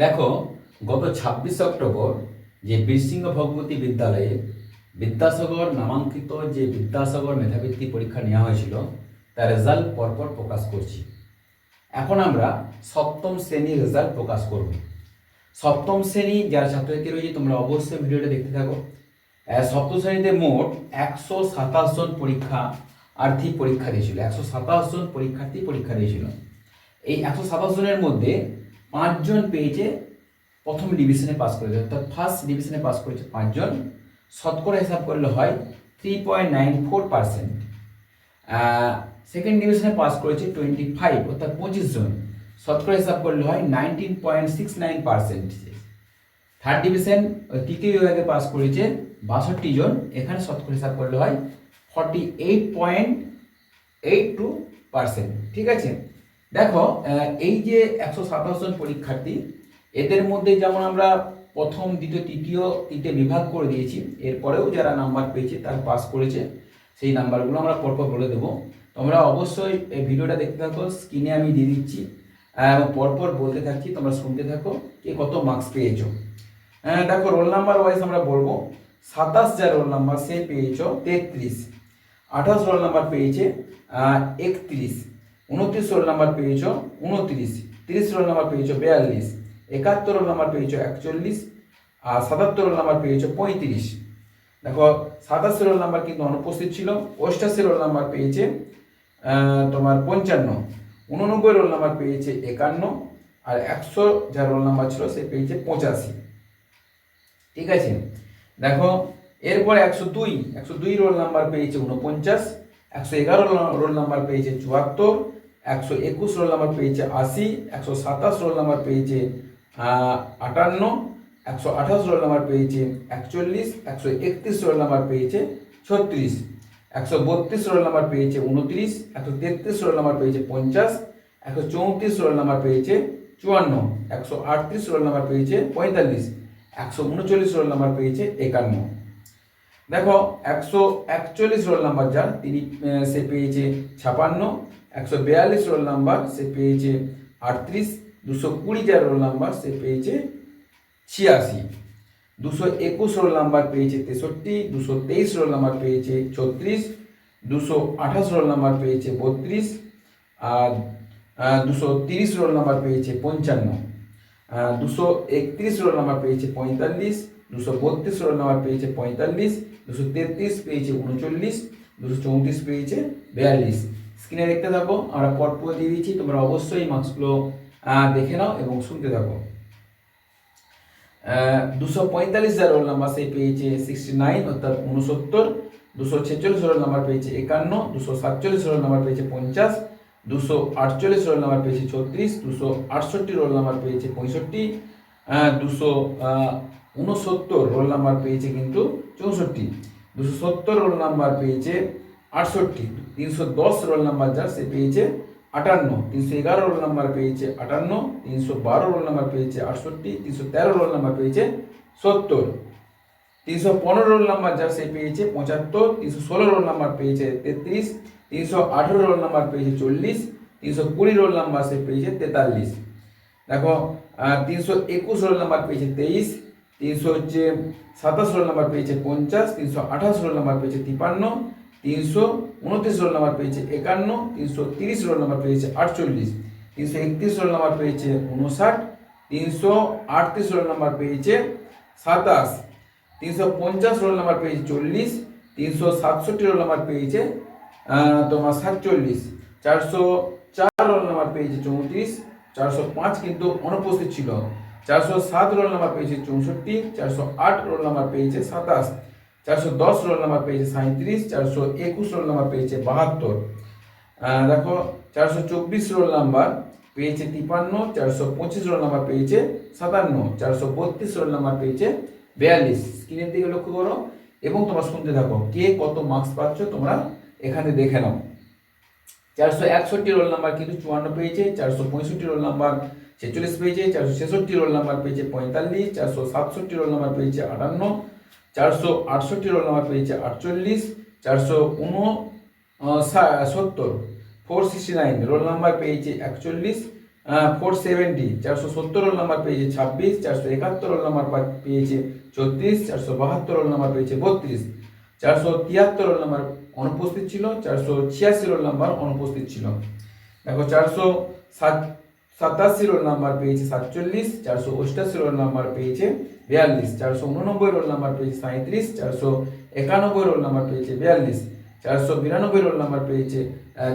দেখো, গত ছাব্বিশে অক্টোবর যে বীরসিংহ ভগবতী বিদ্যালয়ে বিদ্যাসাগর নামাঙ্কিত যে বিদ্যাসাগর মেধাবৃত্তি পরীক্ষা নেওয়া হয়েছিল, তার রেজাল্ট পরপর প্রকাশ করছি। এখন আমরা সপ্তম শ্রেণির রেজাল্ট প্রকাশ করব। সপ্তম শ্রেণি, যারা ছাত্রছাত্রী রয়েছে, তোমরা অবশ্যই ভিডিওটা দেখতে থাকো। সপ্তম শ্রেণীতে মোট একশো সাতাশ জন পরীক্ষা আর্থিক পরীক্ষা দিয়েছিল। একশো সাতাশ জন পরীক্ষার্থী পরীক্ষা দিয়েছিল। এই একশো সাতাশ জনের মধ্যে পাঁচজন পেয়েছে প্রথম ডিভিশনে পাস করেছে। অর্থাৎ ফার্স্ট ডিভিশনে পাস করেছে পাঁচজন। শতকরা হিসাব করলে হয় three point nine four percent second ডিভিশনে পাস করেছে টোয়েন্টি ফাইভ অর্থাৎ পঁচিশ জন। শতকরা হিসাব করলে হয় nineteen point six nine percent third division তৃতীয় বিভাগে পাস করেছে বাষট্টি জন এখানে শতকরা হিসাব করলে হয় forty eight point eight two percent ঠিক আছে? দেখো এই যে একশো সাতাশ জন পরীক্ষার্থী এদের মধ্যে যেমন আমরা প্রথম দ্বিতীয় তৃতীয় তিনটে বিভাগ করে দিয়েছি এরপরেও যারা নাম্বার পেয়েছে তারা পাস করেছে সেই নাম্বারগুলো আমরা পরপর বলে দেবো। তোমরা অবশ্যই এই ভিডিওটা দেখতে থাকো স্ক্রিনে আমি দিয়ে দিচ্ছি এবং পরপর বলতে থাকছি তোমরা শুনতে থাকো কে কত মার্কস পেয়েছ। আহ, দেখো রোল নাম্বার ওয়াইজ আমরা বলব সাতাশ যা রোল নাম্বার সে পেয়েছ তেত্রিশ আঠাশ রোল নাম্বার পেয়েছে একত্রিশ উনত্রিশ রোল নাম্বার পেয়েছ উনত্রিশ তিরিশ রোল নাম্বার পেয়েছ বিয়াল্লিশ একাত্তর রোল নাম্বার পেয়েছ একচল্লিশ আর সাতাত্তর রোল নাম্বার পেয়েছ পঁয়ত্রিশ দেখো সাতাশি রোল নাম্বার কিন্তু অনুপস্থিত ছিল অষ্টাশি রোল নাম্বার পেয়েছে তোমার পঞ্চান্ন উননব্বই রোল নাম্বার পেয়েছে একান্ন আর একশো যা রোল নাম্বার ছিল সে পেয়েছে পঁচাশি ঠিক আছে দেখো এরপর একশো দুই একশো দুই রোল নাম্বার পেয়েছে উনপঞ্চাশ একশো এগারো রোল নাম্বার পেয়েছে চুয়াত্তর একশো একুশ রোল নাম্বার পেয়েছে আশি একশো সাতাশ রোল নাম্বার পেয়েছে আটান্ন একশো আঠাশ রোল নাম্বার পেয়েছে একচল্লিশ একশো একত্রিশ রোল নাম্বার পেয়েছে ছত্রিশ একশো বত্রিশ রোল নাম্বার পেয়েছে উনত্রিশ একশো তেত্রিশ রোল নাম্বার পেয়েছে পঞ্চাশ একশো চৌত্রিশ রোল নাম্বার পেয়েছে চুয়ান্ন একশো আটত্রিশ রোল নাম্বার পেয়েছে পঁয়তাল্লিশ একশো উনচল্লিশ রোল নাম্বার পেয়েছে একান্ন দেখো একশো একচল্লিশ রোল নাম্বার যার তিনি সে পেয়েছে ছাপান্ন একশো বিয়াল্লিশ রোল নাম্বার সে পেয়েছে আটত্রিশ। দুশো কুড়ি যার রোল নাম্বার সে পেয়েছে ছিয়াশি। দুশো একুশ রোল নাম্বার পেয়েছে তেষট্টি। দুশো তেইশ রোল নাম্বার পেয়েছে ছত্রিশ। দুশো আঠাশ রোল নাম্বার পেয়েছে বত্রিশ। আর দুশো তিরিশ রোল নাম্বার পেয়েছে পঞ্চান্ন। দুশো একত্রিশ রোল নাম্বার পেয়েছে পঁয়তাল্লিশ। দুশো বত্রিশ রোল নাম্বার পেয়েছে পঁয়তাল্লিশ। দুশো তেত্রিশ পেয়েছে উনচল্লিশ। দুশো চৌত্রিশ পেয়েছে বিয়াল্লিশ। স্ক্রিনে দেখতে থাকো, আমরা পরপর দিয়ে দিচ্ছি, তোমরা অবশ্যই মার্কসগুলো দেখে নাও এবং শুনতে থাকো। দুশো পঁয়তাল্লিশ যার রোল নাম্বার সে পেয়েছে সিক্সটি নাইন অর্থাৎ উনসত্তর দুশো ছেচল্লিশ রোল নাম্বার পেয়েছে একান্ন, দুশো সাতচল্লিশ রোল নাম্বার পেয়েছে পঞ্চাশ, দুশো আটচল্লিশ রোল নাম্বার পেয়েছে ছত্রিশ, দুশো আটষট্টি রোল নাম্বার পেয়েছে পঁয়ষট্টি দুশো উনসত্তর রোল নাম্বার পেয়েছে কিন্তু চৌষট্টি। দুশো সত্তর রোল নাম্বার পেয়েছে আটষট্টি তিনশো দশ রোল নাম্বার যার সে পেয়েছে আটান্ন তিনশো এগারো রোল নাম্বার পেয়েছে আটান্ন তিনশো বারো রোল নাম্বার পেয়েছে আটষট্টি তিনশো তেরো রোল নাম্বার পেয়েছে সত্তর তিনশো পনেরো রোল নাম্বার যার সে পেয়েছে পঁচাত্তর তিনশো ষোলো রোল নাম্বার পেয়েছে তেত্রিশ তিনশো আঠেরো রোল নাম্বার পেয়েছে চল্লিশ তিনশো কুড়ি রোল নাম্বার সে পেয়েছে তেতাল্লিশ দেখো তিনশো একুশ রোল নাম্বার পেয়েছে তেইশ তিনশো হচ্ছে সাতাশ রোল নাম্বার পেয়েছে পঞ্চাশ তিনশো আঠাশ রোল নাম্বার পেয়েছে তিপান্ন তিনশো উনত্রিশ রোল নাম্বার পেয়েছে একান্ন, তিনশো তিরিশ রোল নাম্বার পেয়েছে আটচল্লিশ, তিনশো একত্রিশ রোল নাম্বার পেয়েছে উনষাট, তিনশো আটত্রিশ রোল নাম্বার পেয়েছে সাতাশ, তিনশো পঞ্চাশ রোল নাম্বার পেয়েছে চল্লিশ, তিনশো সাতষট্টি রোল নাম্বার পেয়েছে তোমার সাতচল্লিশ, চারশো চার রোল নাম্বার পেয়েছে চৌত্রিশ, চারশো পাঁচ কিন্তু অনুপস্থিত ছিল, চারশো সাত রোল নাম্বার পেয়েছে চৌষট্টি, চারশো আট রোল নাম্বার পেয়েছে সাতাশ চারশো দশ রোল নাম্বার পেয়েছে সাঁত্রিশ চারশো একুশ রোল নাম্বার পেয়েছে বাহাত্তর। দেখো, চারশো চব্বিশ রোল নাম্বার পেয়েছে তিপান্ন, চারশো পঁচিশ রোল নাম্বার পেয়েছে সাতান্ন, চারশো বত্রিশ রোল নাম্বার পেয়েছে বিয়াল্লিশ। স্ক্রিনের দিকে লক্ষ্য করো এবং তোমরা শুনতে থাকো, কে কত মার্কস পাচ্ছ তোমরা এখানে দেখে নাও। চারশো একষট্টি রোল নাম্বার কিন্তু চুয়ান্ন পেয়েছে, চারশো পঁয়ষট্টি রোল নাম্বার ছেচল্লিশ পেয়েছে, চারশো ছেষট্টি রোল নাম্বার পেয়েছে পঁয়তাল্লিশ, চারশো সাতষট্টি রোল নাম্বার পেয়েছে আটান্ন চারশো আটষট্টি রোল নাম্বার পেয়েছে আটচল্লিশ, চারশো উন সত্তর four sixty nine roll number পেয়েছে একচল্লিশ ফোর সেভেন্টি চারশো সত্তর রোল নাম্বার পেয়েছে ছাব্বিশ, চারশো একাত্তর রোল নাম্বার পেয়েছে চৌত্রিশ, চারশো বাহাত্তর রোল নাম্বার পেয়েছে বত্রিশ, চারশো তিয়াত্তর রোল নাম্বার অনুপস্থিত ছিল, চারশো ছিয়াশি রোল নাম্বার অনুপস্থিত ছিল। দেখো, চারশো সাত, সাতাশি রোল নাম্বার পেয়েছে সাতচল্লিশ, চারশো অষ্টাশি রোল নাম্বার পেয়েছে বিয়াল্লিশ চারশো উননব্বই রোল নাম্বার পেয়েছে সাঁত্রিশ চারশো একানব্বই রোল নাম্বার পেয়েছে বিয়াল্লিশ চারশো বিরানব্বই রোল নাম্বার পেয়েছে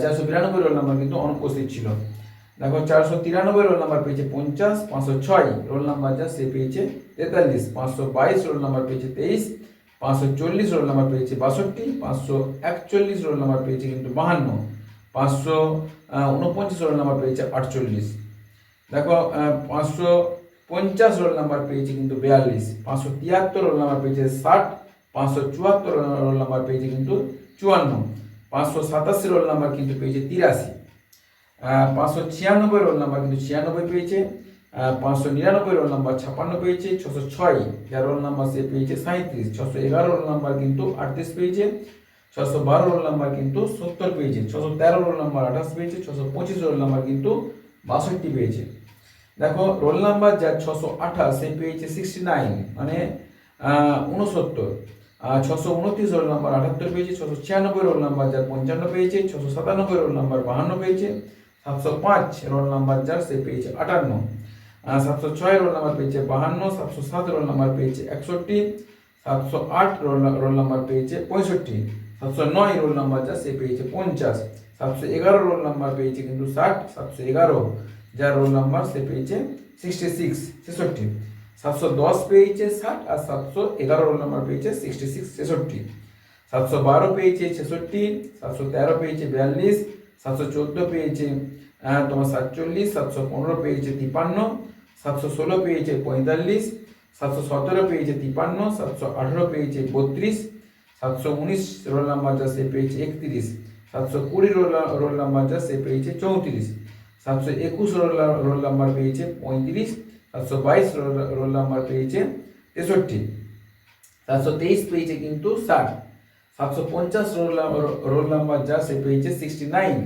চারশো বিরানব্বই রোল নাম্বার কিন্তু অনুপস্থিত ছিল দেখো চারশো তিরানব্বই রোল নাম্বার পেয়েছে পঞ্চাশ পাঁচশো ছয় রোল নাম্বার যা সে পেয়েছে তেতাল্লিশ পাঁচশো বাইশ রোল নাম্বার পেয়েছে তেইশ পাঁচশো চল্লিশ রোল নাম্বার পেয়েছে বাষট্টি পাঁচশো একচল্লিশ রোল নাম্বার পেয়েছে কিন্তু বাহান্ন পাঁচশো উনপঞ্চাশ রোল নাম্বার পেয়েছে আটচল্লিশ দেখো পাঁচশো পঞ্চাশ রোল নাম্বার পেয়েছে কিন্তু বিয়াল্লিশ পাঁচশো তিয়াত্তর রোল নাম্বার পেয়েছে ষাট পাঁচশো চুয়াত্তর রোল নাম্বার পেয়েছে কিন্তু চুয়ান্ন পাঁচশো সাতাশি রোল নাম্বার কিন্তু পেয়েছে তিরাশি পাঁচশো ছিয়ানব্বই রোল নাম্বার কিন্তু ছিয়ানব্বই পেয়েছে পাঁচশো নিরানব্বই রোল নাম্বার ছাপ্পান্ন পেয়েছে ছশো ছয় যার রোল নাম্বার সে পেয়েছে সাঁত্রিশ ছশো এগারো রোল নাম্বার কিন্তু আটত্রিশ পেয়েছে ছশো বারো রোল নাম্বার কিন্তু সত্তর পেয়েছে ছশো তেরো রোল নাম্বার আঠাশ পেয়েছে ছশো পঁচিশ রোল নাম্বার কিন্তু বাষট্টি পেয়েছে দেখো রোল নাম্বার যার ছশো আঠাশ সে পেয়েছে সিক্সটি নাইন মানে উনসত্তর ছশো উনত্রিশ রোল নাম্বার আটাত্তর পেয়েছে, ছশো ছিয়ানব্বই রোল নাম্বার যার পঞ্চান্ন পেয়েছে, ছশো সাতানব্বই রোল নাম্বার বাহান্ন পেয়েছে, সাতশো পাঁচ রোল নাম্বার যার সে পেয়েছে আটান্ন। সাতশো ছয় রোল নাম্বার পেয়েছে বাহান্ন, সাতশো সাত রোল নাম্বার পেয়েছে একষট্টি, সাতশো আট রোল রোল নাম্বার পেয়েছে পঁয়ষট্টি, সাতশো নয় রোল নাম্বার যা সে পেয়েছে পঞ্চাশ, সাতশো এগারো রোল নাম্বার পেয়েছে কিন্তু ষাট, সাতশো এগারো। যার রোল নাম্বার সে পেয়েছে সিক্সটি সিক্স ছেষট্টি। সাতশো দশ পেয়েছে ষাট আর সাতশো এগারো রোল নাম্বার পেয়েছে সিক্সটি সিক্স ছেষট্টি। সাতশো বারো পেয়েছে ছেষট্টি, সাতশো তেরো পেয়েছে বিয়াল্লিশ, সাতশো চোদ্দ পেয়েছে তোমার সাতচল্লিশ, সাতশো পনেরো পেয়েছে তিপান্ন সাতশো ষোলো পেয়েছে পঁয়তাল্লিশ, সাতশো সতেরো পেয়েছে তিপান্ন সাতশো আঠেরো পেয়েছে বত্রিশ, সাতশো উনিশ রোল নাম্বার যা সে পেয়েছে একত্রিশ, সাতশো কুড়ি রোল রোল নাম্বার যা সে পেয়েছে চৌত্রিশ। সাতশো একুশ রোল নাম্বার পেয়েছে পঁয়ত্রিশ, সাতশো বাইশ রোল নাম্বার পেয়েছে তেষট্টি, সাতশো তেইশ পেয়েছে কিন্তু ষাট, সাতশো পঞ্চাশ রোল রোল নাম্বার যা সে পেয়েছে সিক্সটি নাইন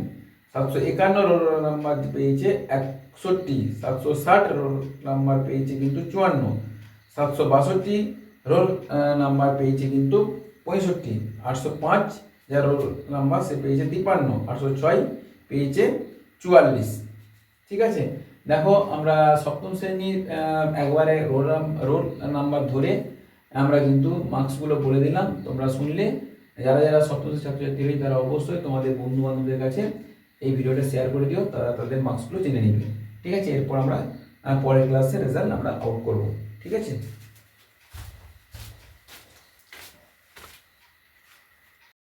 সাতশো একান্ন রোল নাম্বার পেয়েছে একষট্টি, সাতশো ষাট রোল নাম্বার পেয়েছে কিন্তু চুয়ান্ন, সাতশো বাষট্টি রোল নাম্বার পেয়েছে কিন্তু পঁয়ষট্টি, আটশো পাঁচ যা রোল নাম্বার সে পেয়েছে তিপ্পান্ন আটশো ছয় পেয়েছে চুয়াল্লিশ। ঠিক আছে? দেখো, আমরা সপ্তম শ্রেণির একবারে রোল রোল নাম্বার ধরে আমরা কিন্তু মার্কসগুলো বলে দিলাম। তোমরা শুনলে, যারা যারা সপ্তম ছাত্রছাত্রী হই তারা অবশ্যই তোমাদের বন্ধু বান্ধবদের কাছে এই ভিডিওটা শেয়ার করে দিও, তারা তাদের মার্কসগুলো জেনে নিবে। ঠিক আছে? এরপর আমরা পরের ক্লাসে রেজাল্ট আমরা আউট করব। ঠিক আছে?